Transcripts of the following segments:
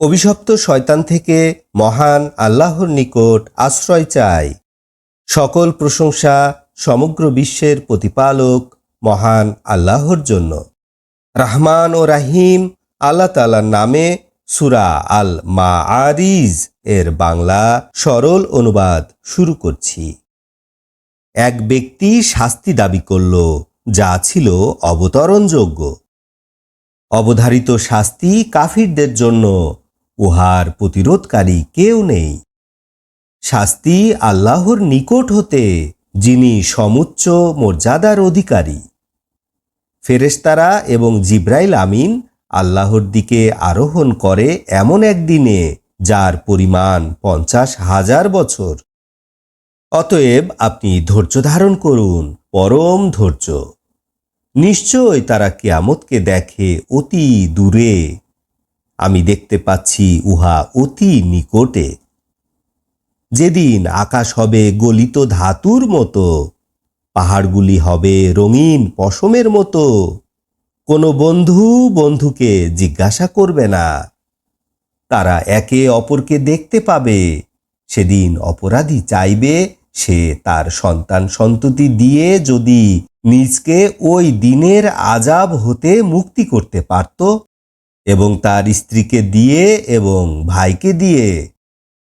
অভিশপ্ত শয়তান থেকে মহান আল্লাহর নিকট আশ্রয় চাই। সকল প্রশংসা সমগ্র বিশ্বের প্রতিপালক মহান আল্লাহর জন্য। রাহমান ও রাহিম আল্লাহ তালার নামে সুরা আল মা আরিজ এর বাংলা সরল অনুবাদ শুরু করছি। এক ব্যক্তি শাস্তি দাবি করল, যা ছিল অবতরণযোগ্য। অবধারিত শাস্তি কাফিরদের জন্য উহার প্রতিরোধকারী কেউ নেই। শাস্তি আল্লাহর নিকট হতে যিনি সমুচ্চ মর্যাদার অধিকারী। ফেরেস্তারা এবং জিব্রাইল আমিন আল্লাহর দিকে আরোহণ করে এমন একদিনে যার পরিমাণ পঞ্চাশ হাজার বছর। অতএব আপনি ধৈর্য ধারণ করুন, পরম ধৈর্য। নিশ্চয় তারা কেয়ামতকে দেখে অতি দূরে আমি দেখতে পাচ্ছি উহা অতি নিকটে। যেদিন আকাশ হবে গলিত ধাতুর মতো, পাহাড়গুলি হবে রঙিন পশমের মতো, কোনো বন্ধু বন্ধুকে জিজ্ঞাসা করবে না। তারা একে অপরকে দেখতে পাবে, সেদিন অপরাধী চাইবে, সে তার সন্তান সন্ততি দিয়ে যদি নিজকে ওই দিনের আজাব হতে মুক্তি করতে পারত এবং তার স্ত্রীকে দিয়ে এবং ভাইকে দিয়ে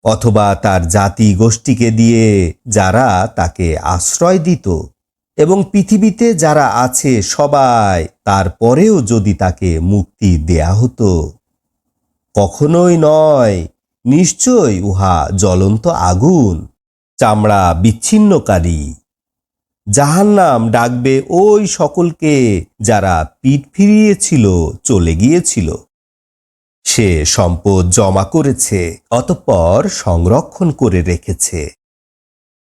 অথবা তার জাতি গোষ্ঠীকে দিয়ে যারা তাকে আশ্রয় দিত। এবং পৃথিবীতে যারা আছে সবাই তারপরেও যদি তাকে মুক্তি দেয়া হতো, কখনোই নয় নিশ্চয় উহা জ্বলন্ত আগুন, চামড়া বিচ্ছিন্নকারী। যাহার নাম ডাকবে ওই সকলকে যারা পিঠ ফিরিয়েছিল, চলে গিয়েছিল। সে সম্পদ জমা করেছে অতঃপর সংরক্ষণ করে রেখেছে।